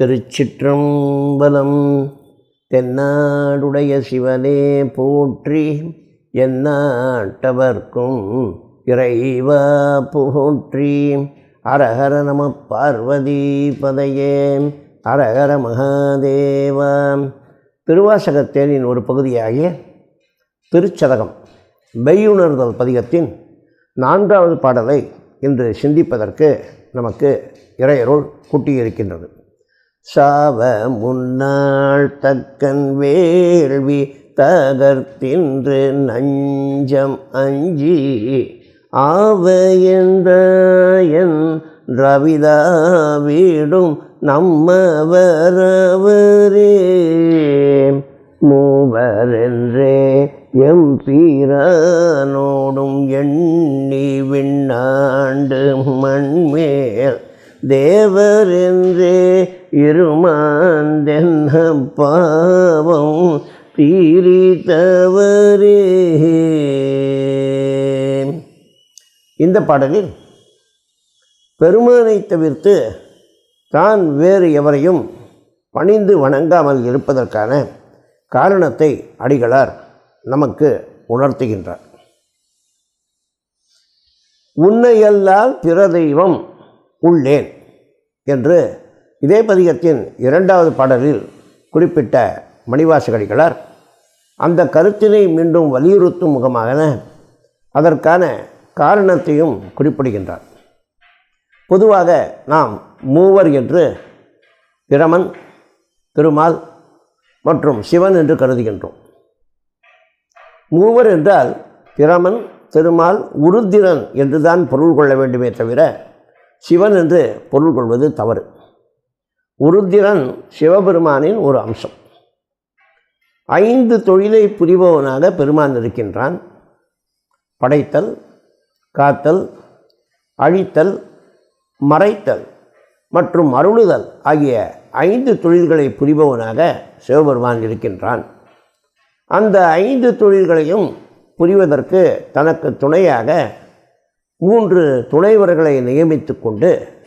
திருச்சிற்றம்பலம் தென்னாடுடைய சிவனே போற்றி எந்நாட்டவர்க்கும் இறைவா போற்றி. அரஹர நம பார்வதி பதையே அரஹர மகாதேவா. திருவாசகத்தேனின் ஒரு பகுதியாகிய திருச்சதகம் மெய்யுணர்தல் பதிகத்தின் நான்காவது பாடலை இன்று சிந்திப்பதற்கு நமக்கு இறையருள் கூட்டியிருக்கின்றது. சாவ முன்னாள் தக்கன் வேள்வி தகர்த்தின்று நஞ்சம் அஞ்சி ஆவ என்ற என் ரவிதா வீடும் நம்மவரவரே மூவரென்றே எம் பீரானோடும் எண்ணி விண்ணாண்டு மண்மேல் தேவரென்றே இருமாந்தென்ன பாவம் தீரித்தவரே இந்த பாடலில் பெருமானை தவிர்த்து தான் வேறு எவரையும் பணிந்து வணங்காமல் இருப்பதற்கான காரணத்தை அடிகளார் நமக்கு உணர்த்துகின்றார். உன்னையல்லால் பிற தெய்வம் உள்ளேன் என்று இதே பதிகத்தின் இரண்டாவது பாடலில் குறிப்பிட்ட மணிவாசகடிகளார் அந்த கருத்தினை மீண்டும் வலியுறுத்தும் முகமாக அதற்கான காரணத்தையும் குறிப்பிடுகின்றார். பொதுவாக நாம் மூவர் என்று பிரமன் திருமால் மற்றும் சிவன் என்று கருதுகின்றோம். மூவர் என்றால் பிரமன் திருமால் உருத்திரன் என்றுதான் பொருள் கொள்ள வேண்டுமே தவிர சிவன் என்று பொருள் கொள்வது தவறு. உருத்திரன் சிவபெருமானின் ஒரு அம்சம். ஐந்து தொழிலை புரிபவனாக பெருமான் இருக்கின்றான். படைத்தல் காத்தல் அழித்தல் மறைத்தல் மற்றும் அருளுதல் ஆகிய ஐந்து தொழில்களை புரிபவனாக சிவபெருமான் இருக்கின்றான். அந்த ஐந்து தொழில்களையும் புரிவதற்கு தனக்கு துணையாக மூன்று துணைவர்களை நியமித்து கொண்டு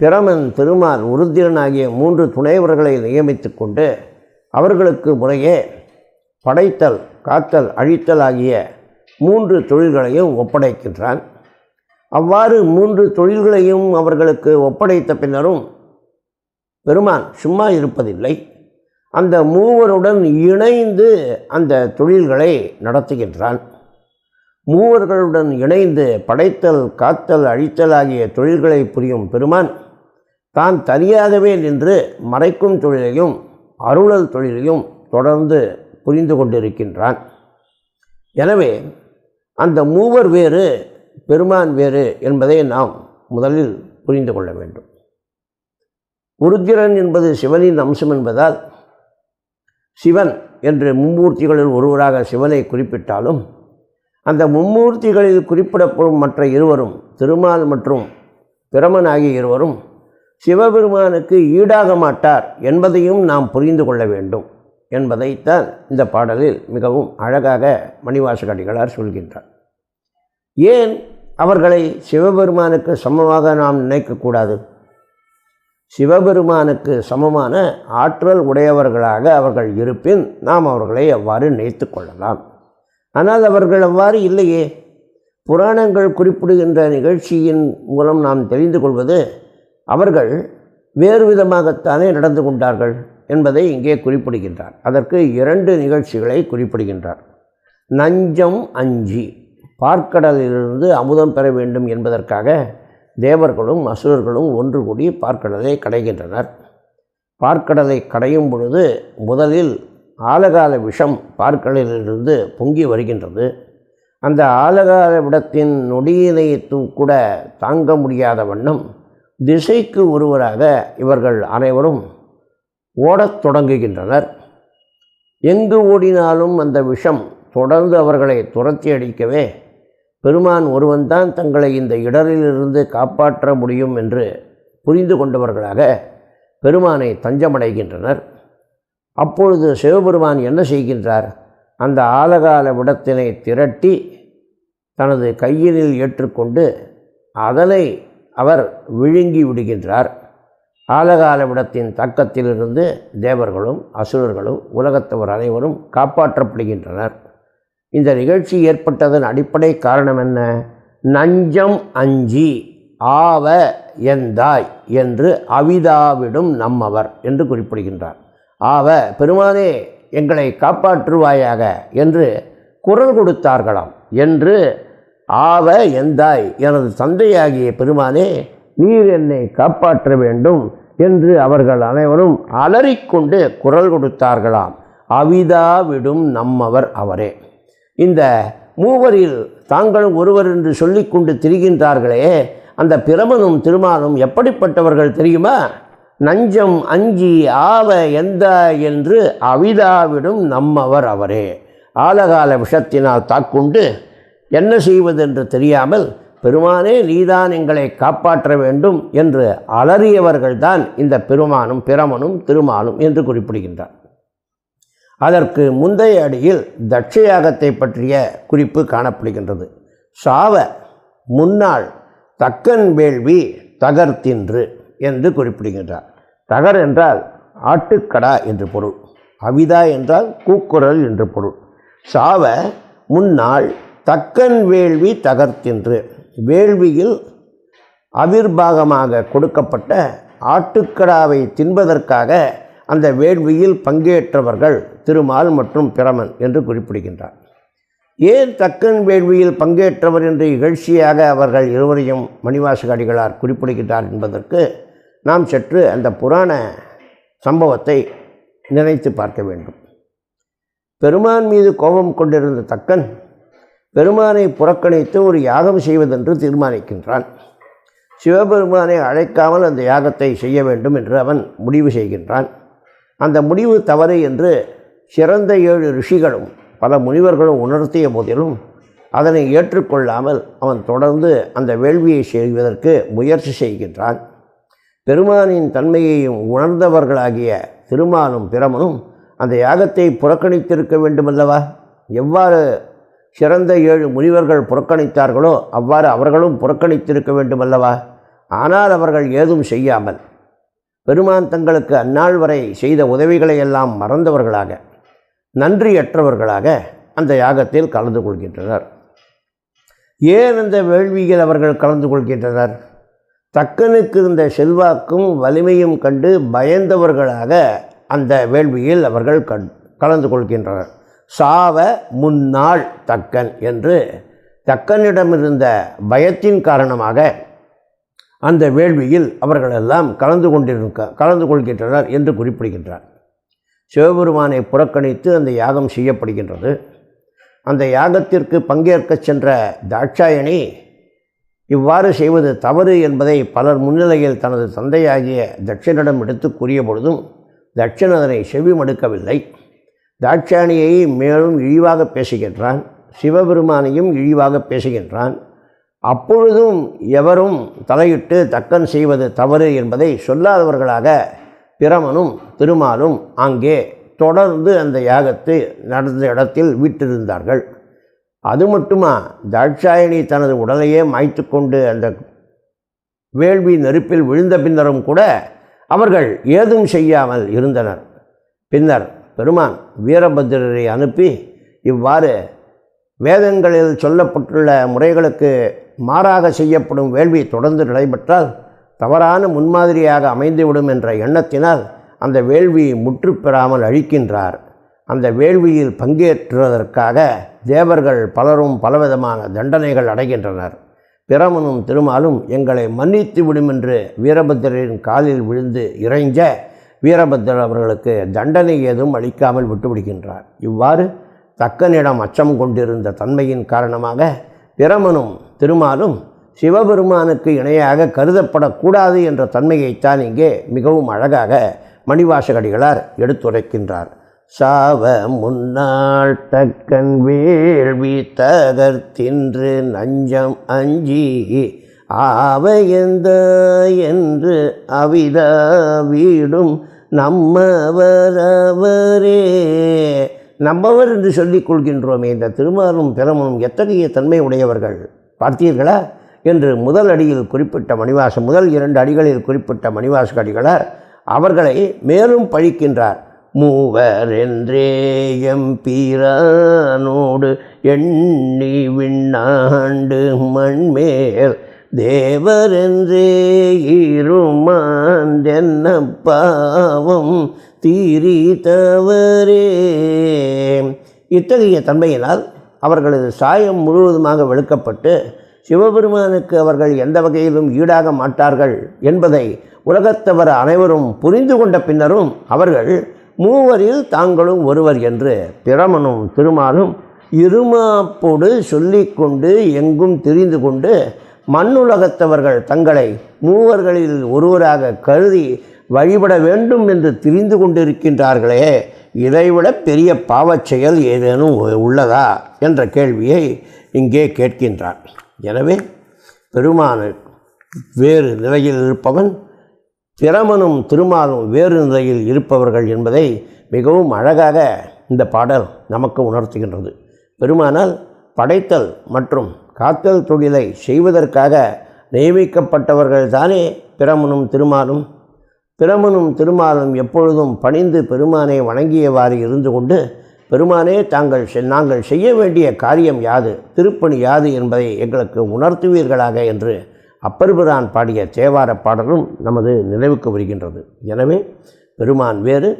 பிரமன் திருமால் உருத்திரன் ஆகிய மூன்று துணைவர்களை நியமித்து கொண்டு அவர்களுக்கு முறையே படைத்தல் காத்தல் அழித்தல் ஆகிய மூன்று தொழில்களையும் ஒப்படைக்கின்றான். அவ்வாறு மூன்று தொழில்களையும் அவர்களுக்கு ஒப்படைத்த பின்னரும் பெருமான் சும்மா இருப்பதில்லை. அந்த மூவருடன் இணைந்து அந்த தொழில்களை நடத்துகின்றான். மூவர்களுடன் இணைந்து படைத்தல் காத்தல் அழித்தல் ஆகிய தொழில்களை புரியும் பெருமான் தான் தனியாகவே நின்று மறைக்கும் தொழிலையும் அருளல் தொழிலையும் தொடர்ந்து புரிந்து கொண்டிருக்கின்றான். எனவே அந்த மூவர் வேறு பெருமான் வேறு என்பதை நாம் முதலில் புரிந்து கொள்ள வேண்டும். உருத்திரன் என்பது சிவனின் அம்சம் என்பதால் சிவன் என்று மும்மூர்த்திகளில் ஒருவராக சிவனை குறிப்பிட்டாலும் அந்த மும்மூர்த்திகளில் குறிப்பிடப்படும் மற்ற இருவரும் திருமால் மற்றும் பிரமன் ஆகிய இருவரும் சிவபெருமானுக்கு ஈடாக மாட்டார் என்பதையும் நாம் புரிந்து கொள்ள வேண்டும் என்பதைத்தான் இந்த பாடலில் மிகவும் அழகாக மணிவாசகடிகளார் சொல்கின்றார். ஏன் அவர்களை சிவபெருமானுக்கு சமமாக நாம் நினைக்கக்கூடாது சிவபெருமானுக்கு சமமான ஆற்றல் உடையவர்களாக அவர்கள் இருப்பின் நாம் அவர்களை அவ்வாறு நினைத்து கொள்ளலாம். ஆனால் அவர்கள் அவ்வாறு இல்லையே. புராணங்கள் குறிப்பிடுகின்ற நிகழ்ச்சியின் மூலம் நாம் தெரிந்து கொள்வது அவர்கள் வேறு விதமாகத்தானே நடந்து கொண்டார்கள் என்பதை இங்கே குறிப்பிடுகின்றார். அதற்கு இரண்டு நிகழ்ச்சிகளை குறிப்பிடுகின்றார். நஞ்சம் அஞ்சி பார்க்கடலிலிருந்து அமுதம் பெற வேண்டும் என்பதற்காக தேவர்களும் அசுரர்களும் ஒன்று கூடி பார்க்கடலை கடைகின்றனர். பார்க்கடலை கடையும் பொழுது முதலில் ஆலகால விஷம் பார்க்கடலிலிருந்து பொங்கி வருகின்றது. அந்த ஆலகால விடத்தின் நொடியினை கூட தாங்க முடியாத வண்ணம் திசைக்கு ஒருவராக இவர்கள் அனைவரும் ஓடத் தொடங்குகின்றனர். எங்கு ஓடினாலும் அந்த விஷம் தொடர்ந்து அவர்களை துரத்தி அடிக்கவே பெருமான் ஒருவன்தான் தங்களை இந்த இடரிலிருந்து காப்பாற்ற முடியும் என்று புரிந்து கொண்டவர்களாக பெருமானை தஞ்சமடைகின்றனர். அப்பொழுது சிவபெருமான் என்ன செய்கின்றார்? அந்த ஆலகால விடத்தினை திரட்டி தனது கையினில் ஏற்றுக்கொண்டு அதனை அவர் விழுங்கி விடுகின்றார். ஆலகாலவிடத்தின் தாக்கத்திலிருந்து தேவர்களும் அசுரர்களும் உலகத்தவர் அனைவரும் காப்பாற்றப்படுகின்றனர். இந்த நிகழ்ச்சி ஏற்பட்டதன் அடிப்படை காரணம் என்ன? நஞ்சம் அஞ்சி ஆவ எந்தாய் என்று அவிதாவிடும் நம்மவர் என்று குறிப்பிடுகின்றார். ஆவ பெருமானே எங்களை காப்பாற்றுவாயாக என்று குரல் கொடுத்தார்களாம் என்று ஆவ எந்தாய்? எனது தந்தையாகிய பெருமானே நீர் என்னை காப்பாற்ற வேண்டும் என்று அவர்கள் அனைவரும் அலறிக்கொண்டு குரல் கொடுத்தார்களாம். அவிதா விடும் நம்மவர் அவரே. இந்த மூவரில் தாங்களும் ஒருவர் என்று சொல்லிக்கொண்டு திரிகின்றார்களே அந்த பிரமனும் திருமாலும் எப்படிப்பட்டவர்கள் தெரியுமா? நஞ்சம் அஞ்சி ஆவ எந்த என்று அவிதாவிடும் நம்மவர் அவரே. ஆலகால விஷத்தினால் தாக்குண்டு என்ன செய்வதென்று தெரியாமல் பெருமானே நீதான் எங்களை காப்பாற்ற வேண்டும் என்று அலறியவர்கள்தான் இந்த பெருமானும் பிரமனும் திருமாலும் என்று குறிப்பிடுகின்றார். அதற்கு முந்தைய அடியில் தட்சயாகத்தை பற்றிய குறிப்பு காணப்படுகின்றது. சாவ முன்னாள் தக்கன் வேள்வி தகர்த்தின்று என்று குறிப்பிடுகின்றார். தகர் என்றால் ஆட்டுக்கடா என்று பொருள். அவிதா என்றால் கூக்குரல் என்று பொருள். சாவ முன்னாள் தக்கன் வேள்வி தகர்த்தின்று வேள்வியில் அவிர்பாகமாக கொடுக்கப்பட்ட ஆட்டுக்கடாவை தின்பதற்காக அந்த வேள்வியில் பங்கேற்றவர்கள் திருமால் மற்றும் பிரமன் என்று குறிப்பிடுகின்றார். ஏன் தக்கன் வேள்வியில் பங்கேற்றவர் என்று இகழ்ச்சியாக அவர்கள் இருவரையும் மணிவாசக அடிகளார் குறிப்பிடுகின்றார் என்பதற்கு நாம் சற்று அந்த புராண சம்பவத்தை நினைத்து பார்க்க வேண்டும். பெருமான் மீது கோபம் கொண்டிருந்த தக்கன் பெருமானை புறக்கணித்து ஒரு யாகம் செய்வதென்று தீர்மானிக்கின்றான். சிவபெருமானை அழைக்காமல் அந்த யாகத்தை செய்ய வேண்டும் என்று அவன் முடிவு செய்கின்றான். அந்த முடிவு தவறு என்று சிறந்த ஏழு ரிஷிகளும் பல முனிவர்களும் உணர்த்திய போதிலும் அதனை ஏற்றுக்கொள்ளாமல் அவன் தொடர்ந்து அந்த வேள்வியை செய்வதற்கு முயற்சி செய்கின்றான். பெருமானின் தன்மையையும் உணர்ந்தவர்களாகிய திருமாலும் பிரமனும் அந்த யாகத்தை புறக்கணித்திருக்க வேண்டுமல்லவா? எவ்வாறு சிறந்த ஏழு முனிவர்கள் புறக்கணித்தார்களோ அவ்வாறு அவர்களும் புறக்கணித்திருக்க வேண்டுமல்லவா? ஆனால் அவர்கள் ஏதும் செய்யாமல் பெருமான் தங்களுக்கு அந்நாள் வரை செய்த உதவிகளை எல்லாம் மறந்தவர்களாக நன்றியற்றவர்களாக அந்த யாகத்தில் கலந்து கொள்கின்றனர். ஏன் அந்த வேள்வியில் அவர்கள் கலந்து கொள்கின்றனர்? தக்கனுக்கு இருந்த செல்வாக்கும் வலிமையும் கண்டு பயந்தவர்களாக அந்த வேள்வியில் அவர்கள் கண் கலந்து கொள்கின்றனர். சாவ முன்னாள் தக்கன் என்று தக்கனிடமிருந்த பயத்தின் காரணமாக அந்த வேள்வியில் அவர்களெல்லாம் கலந்து கொண்டிருக்க கலந்து கொள்கின்றனர் என்று குறிப்பிடுகின்றார். சிவபெருமானை புறக்கணித்து அந்த யாகம் செய்யப்படுகின்றது. அந்த யாகத்திற்கு பங்கேற்கச் சென்ற தாட்சாயணி இவ்வாறு செய்வது தவறு என்பதை பலர் முன்னிலையில் தனது தந்தையாகிய தட்சனிடம் எடுத்து கூறிய பொழுதும் தட்சன் அதனை செவி மடுக்கவில்லை தாட்சாணியை மேலும் இழிவாக பேசுகின்றான் சிவபெருமானையும் இழிவாக பேசுகின்றான். அப்பொழுதும் எவரும் தலையிட்டு தக்கன் செய்வது தவறு என்பதை சொல்லாதவர்களாக பிரமனும் திருமாலும் அங்கே தொடர்ந்து அந்த யாகத்தை நடந்த இடத்தில் வீட்டிருந்தார்கள். அது மட்டுமா தாட்சாயணி தனது உடலையே மாய்த்து கொண்டு அந்த வேள்வி நெருப்பில் விழுந்த பின்னரும் கூட அவர்கள் ஏதும் செய்யாமல் இருந்தனர். பின்னர் பெருமான் வீரபத்திரரை அனுப்பி இவ்வாறு வேதங்களில் சொல்லப்பட்டுள்ள முறைகளுக்கு மாறாக செய்யப்படும் வேள்வி தொடர்ந்து நடைபெற்றால் தவறான முன்மாதிரியாக அமைந்துவிடும் என்ற எண்ணத்தினால் அந்த வேள்வியை முற்று பெறாமல் அழிக்கின்றார். அந்த வேள்வியில் பங்கேற்றுவதற்காக தேவர்கள் பலரும் பலவிதமான தண்டனைகள் அடைகின்றனர். பிரமனும் திருமாலும் எங்களை மன்னித்து விடும் என்று வீரபத்திரரின் காலில் விழுந்து இறைஞ்ச வீரபத்திரர் அவர்களுக்கு தண்டனை ஏதும் அளிக்காமல் விட்டுவிடுகின்றார். இவ்வாறு தக்கனிடம் அச்சம் கொண்டிருந்த தன்மையின் காரணமாக பிரமனும் திருமாலும் சிவபெருமானுக்கு இணையாக கருதப்படக்கூடாது என்ற தன்மையைத்தான் இங்கே மிகவும் அழகாக மணிவாசகடிகளார் எடுத்துரைக்கின்றார். சாவ முன்னாள் தக்கன் வேள்வி தகர்த்தின்று நஞ்சம் அஞ்சி ஆவையந்த என்று அவித வீடும் நம்மவரவரே நம்மவர் என்று சொல்லிக் கொள்கின்றோமே இந்த திருமாலும் பிரமனும் எத்தகைய தன்மை உடையவர்கள்? பார்த்தீர்களா? என்று முதல் அடியில் குறிப்பிட்ட மணிவாச முதல் இரண்டு அடிகளில் குறிப்பிட்ட மணிவாச அடிகளார் அவர்களை மேலும் பழிக்கின்றார். மூவர் என்றே எம்பீரானோடு எண்ணி விண்ணாண்டு மண்மேல் தேவரென்றே இருமாண்டென்ன பாவம் தீரி இத்தகைய தன்மையினால் அவர்களது சாயம் முழுவதுமாக வெளுக்கப்பட்டு சிவபெருமானுக்கு அவர்கள் எந்த வகையிலும் ஈடாக மாட்டார்கள் என்பதை உலகத்தவர் அனைவரும் புரிந்து கொண்ட பின்னரும் அவர்கள் மூவரில் தாங்களும் ஒருவர் என்று பிரமனும் திருமாலும் இருமாப்போடு சொல்லிக்கொண்டு எங்கும் தெரிந்து கொண்டு மண்ணுலகத்தவர்கள் தங்களை மூவர்களில் ஒருவராக கருதி வழிபட வேண்டும் என்று தெரிந்து கொண்டிருக்கின்றார்களே இதைவிட பெரிய பாவச் செயல் ஏதேனும் உள்ளதா என்ற கேள்வியை இங்கே கேட்கின்றார் எனவே பெருமான் வேறு நிலையில் இருப்பவன் பிரமனும் திருமாலும் வேறு நிலையில் இருப்பவர்கள் என்பதை மிகவும் அழகாக இந்த பாடல் நமக்கு உணர்த்துகின்றது. பெருமானால் படைத்தல் மற்றும் காத்தல் தொழிலை செய்வதற்காக நியமிக்கப்பட்டவர்கள் தானே பிரமனும் திருமாலும். பிரமனும் திருமாலும் எப்பொழுதும் பணிந்து பெருமானை வணங்கியவாறு இருந்து கொண்டு பெருமானே தாங்கள் நாங்கள் செய்ய வேண்டிய காரியம் யாது? திருப்பணி யாது என்பதை எங்களுக்கு உணர்த்துவீர்களாக? என்று அப்பர்பிரான் பாடிய தேவார பாடலும் நமது நினைவுக்கு வருகின்றது. எனவே பெருமான் வேறு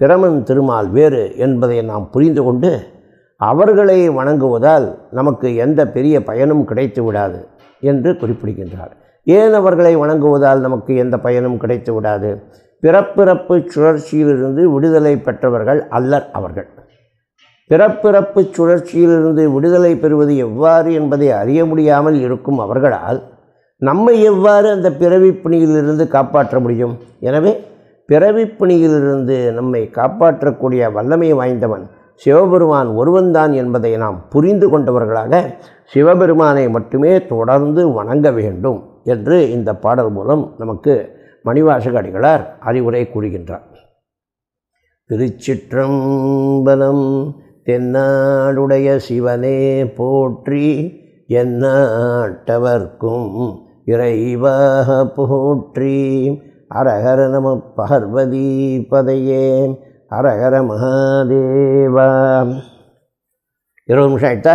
பிரமன் திருமால் வேறு என்பதை நாம் புரிந்து கொண்டு அவர்களை வணங்குவதால் நமக்கு எந்த பெரிய பயனும் கிடைத்து விடாது என்று குறிப்பிடுகின்றார். ஏன் அவர்களை வணங்குவதால் நமக்கு எந்த பயனும் கிடைத்து விடாது பிறப்பிறப்பு சுழற்சியிலிருந்து விடுதலை பெற்றவர்கள் அல்லர் அவர்கள். பிறப்பிறப்பு சுழற்சியிலிருந்து விடுதலை பெறுவது எவ்வாறு என்பதை அறிய முடியாமல் இருக்கும் அவர்களால் நம்மை எவ்வாறு அந்த பிறவி பிணியிலிருந்து காப்பாற்ற முடியும்? எனவே பிறவிப் பிணியிலிருந்து நம்மை காப்பாற்றக்கூடிய வல்லமை வாய்ந்தவன் சிவபெருமான் ஒருவன்தான் என்பதை நாம் புரிந்து கொண்டவர்களாக சிவபெருமானை மட்டுமே தொடர்ந்து வணங்க வேண்டும் என்று இந்த பாடல் மூலம் நமக்கு மணிவாசக அடிகளார் அறிவுரை கூறுகின்றார். திருச்சிற்றம்பலம் தென்னாடுடைய சிவனே போற்றி என்னாட்டவர்க்கும் இறைவாக போற்றி. அரஹர நம பார்வதி பதையே ஹரஹர மகாதேவா. இருபது நிமிஷம் ஆயிட்டா